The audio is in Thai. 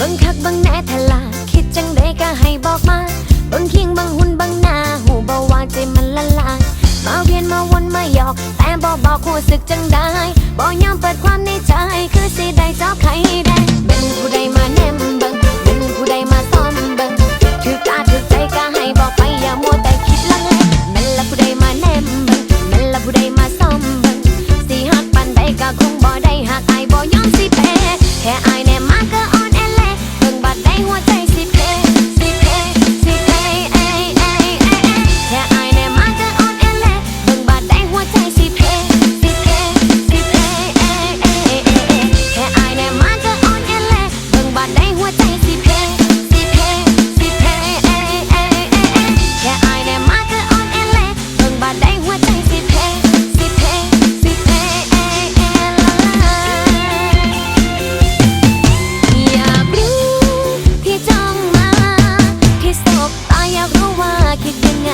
บิ่งคักบิ่งแน่ทลาคิดจังใดก็ให้บอกมาบิ่งเคียงบิ่งหุ่นบิ่งหน้าหูบ่ว่าใจมันละลายมาเวียนมาวนมาหยอก แต่บ่บอกรู้สึกจังได้บ่ยอมเปิดความในใจ คือสิได้จอบใครได้เป็นผู้ใดมาแนมเบิงเป็นผู้ใดมาซ้อมเบิงถือตาถือใจก็ให้บอกไปอย่ามัวแต่คิดลังเลแม่นละผู้ใดมาแนมเบิงแม่นละผู้ใดมาซ้อมเบิงสิฮักปานใดก็คงบ่ได้หากอายบ่ยอมสิแพ้แค่อาย อยากรู้ว่าคิดยังไง